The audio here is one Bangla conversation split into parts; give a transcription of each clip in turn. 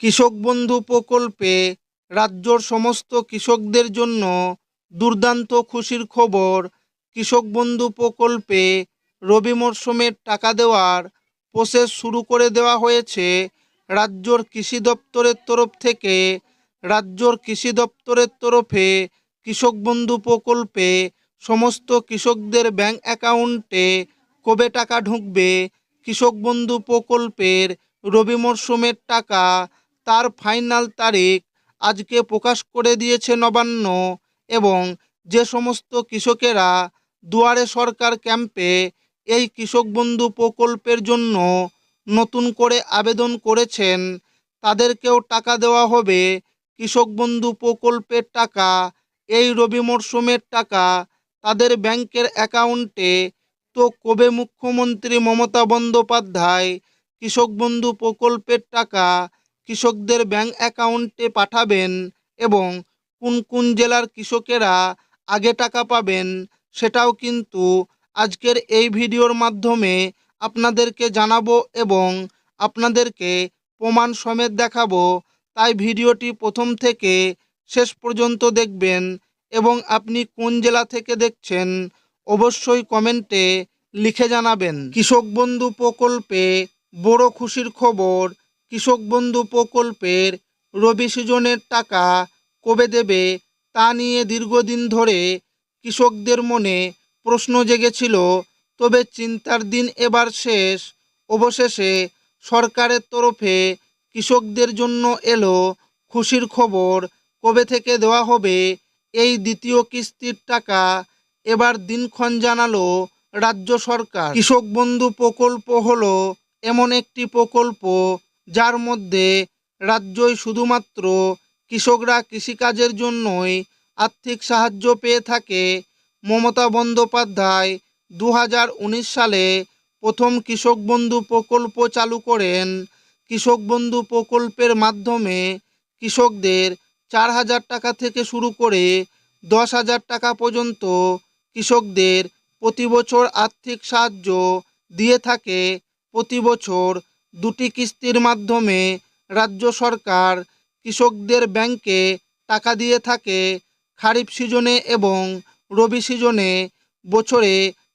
কৃষক বন্ধু প্রকল্পে রাজ্যর সমস্ত কৃষকদের জন্য দুর্দান্ত খুশির খবর। কৃষক বন্ধু প্রকল্পে রবি মরশুমের টাকা দেওয়ার প্রসেস শুরু করে দেওয়া হয়েছে রাজ্যর কৃষি দপ্তরের তরফ থেকে। রাজ্যর কৃষি দপ্তরের তরফে কৃষক বন্ধু প্রকল্পে সমস্ত কৃষকদের ব্যাংক অ্যাকাউন্টে কবে টাকা ঢুকবে? কৃষক বন্ধু প্রকল্পের রবি মরশুমের টাকা তার ফাইনাল তারিখ আজকে প্রকাশ করে দিয়েছে নবান্ন এবং যে সমস্ত কৃষকেরা দুয়ারে সরকার ক্যাম্পে এই কৃষক বন্ধু প্রকল্পের জন্য নতুন করে আবেদন করেছেন, তাদেরকেও টাকা দেওয়া হবে। কৃষক বন্ধু প্রকল্পের টাকা, এই রবি মরশুমের টাকা তাদের ব্যাংকের অ্যাকাউন্টে। তো কবে মুখ্যমন্ত্রী মমতা বন্দ্যোপাধ্যায় কৃষক বন্ধু প্রকল্পের টাকা কৃষকদের ব্যাংক অ্যাকাউন্টে পাঠাবেন এবং কোন কোন জেলার কৃষকেরা আগে টাকা পাবেন সেটাও কিন্তু আজকের এই ভিডিওর মাধ্যমে আপনাদেরকে জানাব এবং আপনাদেরকে প্রমাণ সমেত দেখাবো। তাই ভিডিওটি প্রথম থেকে শেষ পর্যন্ত দেখবেন এবং আপনি কোন জেলা থেকে দেখছেন অবশ্যই কমেন্টে লিখে জানাবেন। কৃষক বন্ধু প্রকল্পে বড় খুশির খবর কৃষক বন্ধু প্রকল্পের রবি সিজনের টাকা কবে দেবে তা নিয়ে দীর্ঘদিন ধরে কৃষকদের মনে প্রশ্ন জেগেছিল, তবে চিন্তার দিন এবার শেষ। অবশেষে সরকারের তরফে কৃষকদের জন্য এলো খুশির খবর, কবে থেকে দেওয়া হবে এই দ্বিতীয় কিস্তির টাকা এবার দিনক্ষণ জানালো রাজ্য সরকার। কৃষক বন্ধু প্রকল্প হলো এমন একটি প্রকল্প যার মধ্যে রাজ্যই শুধুমাত্র কৃষকরা কৃষিকাজের জন্যই আর্থিক সাহায্য পেয়ে থাকে, মমতা বন্দ্যোপাধ্যায় দু হাজার উনিশ সালে প্রথম কৃষক বন্ধু প্রকল্প চালু করেন। কৃষক বন্ধু প্রকল্পের মাধ্যমে কৃষকদের চার হাজার টাকা থেকে শুরু করে দশ হাজার টাকা পর্যন্ত কৃষকদের প্রতি বছর আর্থিক সাহায্য দিয়ে থাকে। প্রতি বছর দুটি কিস্তির মাধ্যমে রাজ্য সরকার কৃষকদের ব্যাংকে টাকা দিয়ে থাকে খারিফ সিজনে এবং রবি সিজনে। বছরে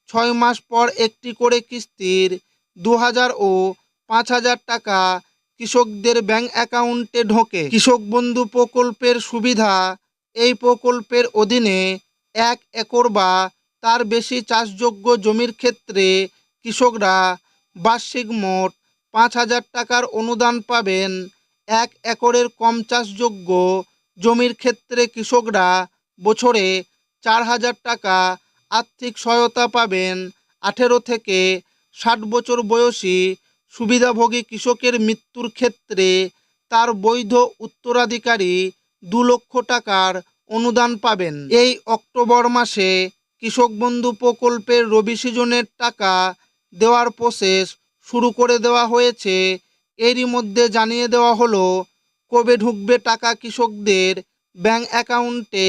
ছয় মাস পর একটি করে কিস্তির দু হাজার ও পাঁচ হাজার টাকা কৃষকদের ব্যাংক অ্যাকাউন্টে ঢোকে। কৃষক বন্ধু প্রকল্পের সুবিধা, এই প্রকল্পের অধীনে এক একর বা তার বেশি চাষযোগ্য জমির ক্ষেত্রে কৃষকরা বার্ষিক মোট পাঁচ হাজার টাকার অনুদান পাবেন। এক একরের কম চাষযোগ্য জমির ক্ষেত্রে কৃষকরা বছরে চার হাজার টাকা আর্থিক সহায়তা পাবেন। আঠেরো থেকে ষাট বছর বয়সী সুবিধাভোগী কৃষকের মৃত্যুর ক্ষেত্রে তার বৈধ উত্তরাধিকারী দু লক্ষ টাকার অনুদান পাবেন। এই অক্টোবর মাসে কৃষক বন্ধু প্রকল্পের রবি সিজনের টাকা দেওয়ার প্রসেস শুরু করে দেওয়া হয়েছে। এরই মধ্যে জানিয়ে দেওয়া হলো, কবে ঢুকবে টাকা কৃষকদের ব্যাংক অ্যাকাউন্টে,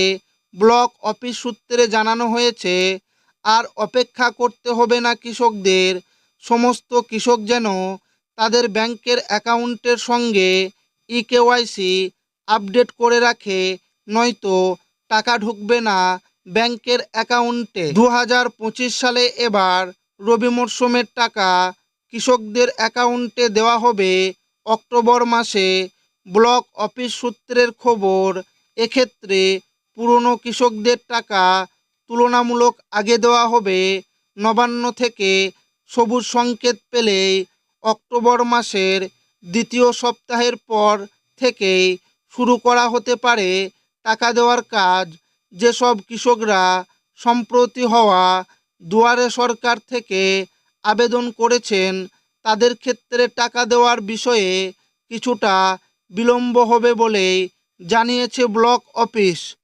ব্লক অফিস সূত্রে জানানো হয়েছে। আর অপেক্ষা করতে হবে না কৃষকদের, সমস্ত কৃষক যেন তাদের ব্যাংকের অ্যাকাউন্টের সঙ্গে ই কেওয়াইসি আপডেট করে রাখে, নয়তো টাকা ঢুকবে না ব্যাংকের অ্যাকাউন্টে। দু হাজার পঁচিশ সালে এবার রবি মরশুমের টাকা কৃষকদের অ্যাকাউন্টে দেওয়া হবে অক্টোবর মাসে ব্লক অফিস সূত্রের খবর, এক্ষেত্রে পুরনো কৃষকদের টাকা তুলনামূলক আগে দেওয়া হবে নবান্ন থেকে সবুজ সংকেত পেলেই অক্টোবর মাসের দ্বিতীয় সপ্তাহের পর থেকেই শুরু করা হতে পারে টাকা দেওয়ার কাজ। যেসব কৃষকরা সম্প্রতি হওয়া দুয়ারে সরকার থেকে আবেদন করেছেন তাদের ক্ষেত্রে টাকা দেওয়ার বিষয়ে কিছুটা বিলম্ব হবে বলেই জানিয়েছে ব্লক অফিস।